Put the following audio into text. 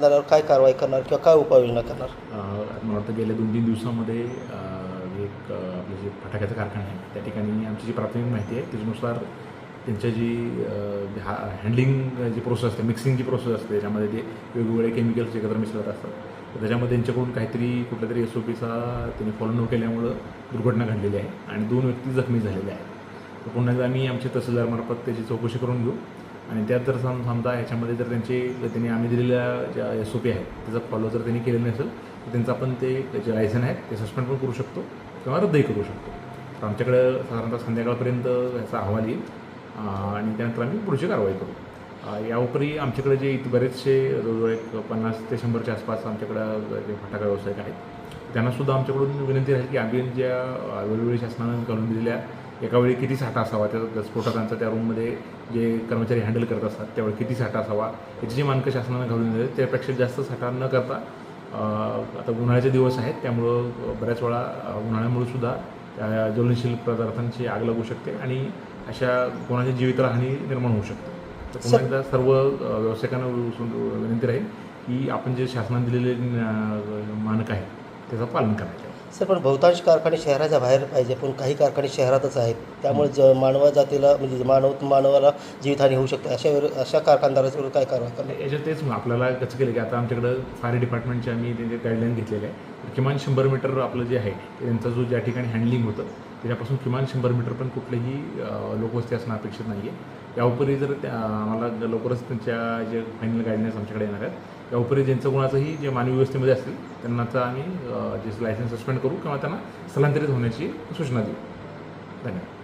झाल्यावर काय कारवाई करणार किंवा काय उपाययोजना करणार? मला वाटतं गेल्या दोन तीन दिवसामध्ये एक आपले जे फटाक्याचा कारखाना आहे त्या ठिकाणी आमची जी प्राथमिक माहिती आहे त्याच्यानुसार त्यांच्या जी हा हँडलिंग जी प्रोसेस असते मिक्सिंग जी प्रोसेस असते त्याच्यामध्ये ते वेगवेगळे केमिकल्स एकत्र मिसळत असतात. तर त्याच्यामध्ये त्यांच्याकडून काहीतरी कुठल्या तरी एस ओ पीचा त्यांनी फॉलो न केल्यामुळं दुर्घटना घडलेली आहे आणि दोन व्यक्ती जखमी झालेल्या आहेत. तर पुन्हा एकदा आम्ही आमच्या तहसीलदारमार्फत त्याची चौकशी करून घेऊ. आणि त्यात जर सम समजा ह्याच्यामध्ये जर त्यांची त्यांनी आम्ही दिलेल्या ज्या एस ओ पी आहेत त्याचा फॉलो जर त्यांनी केलेलं नसेल तर त्यांचं आपण ते जे लायसन आहेत ते सस्पेंड पण करू शकतो किंवा रद्दही करू शकतो. तर आमच्याकडं साधारणतः संध्याकाळपर्यंत याचा अहवाल येईल आणि त्यानंतर आम्ही पुढची कारवाई करू. अं, आमच्याकडे जे इथे बरेचसे जवळजवळ एक पन्नास ते शंभरच्या आसपास आमच्याकडं जे फटाका व्यावसायिक आहेत त्यांनासुद्धा आमच्याकडून विनंती राहील की आम्ही ज्या वेळोवेळी शासनानं करून दिलेल्या एका वेळी किती साठा असावा? त्या स्फोटकांचा त्या रूममध्ये जे कर्मचारी हँडल करत असतात त्यावेळी किती साठा असावा? याची जी मानकं शासनानं घालून दिली त्यापेक्षा जास्त साठा न करता आता उन्हाळ्याचे दिवस आहेत त्यामुळं बऱ्याच वेळा उन्हाळ्यामुळे सुद्धा त्या ज्वलनशील पदार्थांची आग लागू शकते आणि अशा कोणाच्या जीविताला हानी निर्माण होऊ शकते. तर पुन्हा एकदा सर्व व्यावसायिकांना विनंती राहील की आपण जे शासनाने दिलेले मानक आहे त्याचं पालन करायचं. सर पण बहुतांश कारखाने शहराच्या बाहेर पाहिजे पण काही कारखाने शहरातच आहेत. त्यामुळे ज मानवा जातीला म्हणजे मानव मानवाला जीवितहानी होऊ शकते. अशा वेळ अशा कारखानदारावर काय कारवाई करणार? याच्यात तेच मग आपल्याला कसं केलं की आता आमच्याकडं फायर डिपार्टमेंटचे आम्ही त्यांचे गाईडलाईन घेतलेले आहे. तर किमान शंभर मीटर आपलं जे आहे ते त्यांचा जो ज्या ठिकाणी हँडलिंग होतं त्याच्यापासून किमान शंभर मीटर पण कुठलंही लोकवस्ती असणं अपेक्षित नाही आहे याउपरी जर त्या आम्हाला लवकरच त्यांच्या जे फायनल गाईडलाईन्स आमच्याकडे येणार आहेत याउपरी ज्यांचं कुणाचंही जे मानवी व्यवस्थेमध्ये असतील त्यांनाचा आम्ही जे लायसन्स सस्पेंड करू किंवा त्यांना स्थलांतरित होण्याची सूचना देऊ. धन्यवाद.